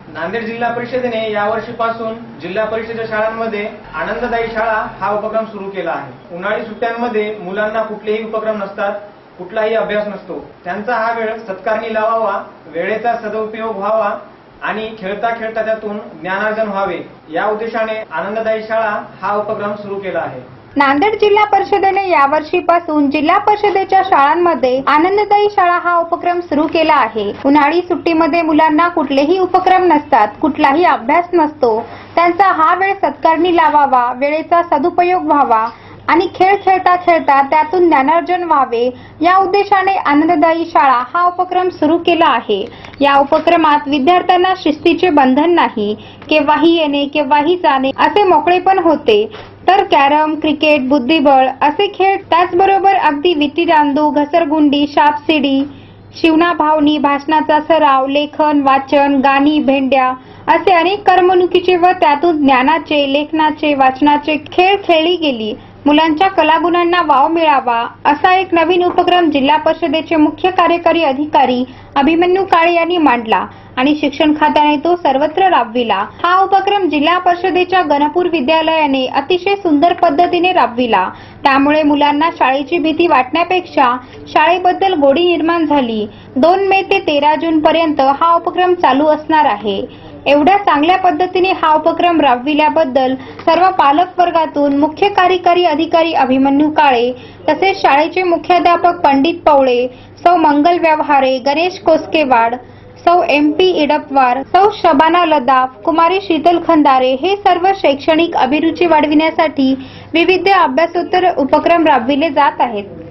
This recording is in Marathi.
नांदेड जिल्हा परिषदेने यावर्षीपासून जिल्हा परिषदेच्या शाळांमध्ये आनंददायी शाळा हा उपक्रम सुरू केला आहे. उन्हाळी सुट्ट्यांमध्ये मुलांना कुठलेही उपक्रम नसतात कुठलाही अभ्यास नसतो. त्यांचा हा वेळ सत्कारणी लावावा वेळेचा सदुपयोग व्हावा आणि खेळता खेळता त्यातून ज्ञानार्जन व्हावे. या उद्देशाने आनंददायी शाळा हा उपक्रम सुरू केला आहे. नांदेड जिल्हा परिषदेने यावर्षीपासून जिल्हा परिषदेच्या शाळांमध्ये आनंददायी शाळा हा उपक्रम सुरू केला आहे. उन्हाळी सुट्टीमध्ये मुलांना कुठलेही उपक्रम नसतात कुठलाही अभ्यास नसतो. त्यांचा हा वेळ सत्कारणी लावावा वेळेचा सदुपयोग व्हावा आणि खेळ खेळता खेळता त्यातून ज्ञानार्जन व्हावे. या उद्देशाने आनंददायी शाळा हा उपक्रम सुरू केला आहे. या उपक्रमात विद्यार्थ्यांना शिस्तीचे बंधन नाही केव्हाही येणे केव्हाही जाणे असे मोकळेपण होते. तर कॅरम क्रिकेट बुद्धिबळ असे खेळ त्याचबरोबर अगदी विटी घसरगुंडी सापशिडी शिवना भावनी भाषणाचा सराव लेखन वाचन गाणी भेंड्या असे अनेक करमणुकीचे व त्यातून ज्ञानाचे लेखनाचे वाचनाचे खेळ खेळली गेली. मुलांच्या कलागुणांना वाव मिळावा असा एक नवीन उपक्रम जिल्हा परिषदेचे मुख्य कार्यकारी अधिकारी अभिमन्यू काळे यांनी मांडला आणि शिक्षण खात्याने तो सर्वत्र राबविला. हा उपक्रम जिल्हा परिषदेच्या गणपूर विद्यालयाने अतिशय सुंदर पद्धतीने राबविला. त्यामुळे मुलांना शाळेची भीती वाटण्यापेक्षा शाळेबद्दल गोडी निर्माण झाली. दोन मे ते तेरा जून पर्यंत हा उपक्रम चालू असणार आहे. एवढ्या चांगल्या पद्धतीने हा उपक्रम राबविल्याबद्दल सर्व पालक वर्गातून मुख्य कार्यकारी अधिकारी अभिमन्यू काळे तसेच शाळेचे मुख्याध्यापक पंडित पवळे सौ मंगल व्यवहारे गणेश कोसकेवाड सौ एम पी इडपवार सौ शबाना लदाफ कुमारी शीतल खंदारे हे सर्व शैक्षणिक अभिरुची वाढविण्यासाठी विविध अभ्यासोत्तर उपक्रम राबविले जात आहेत.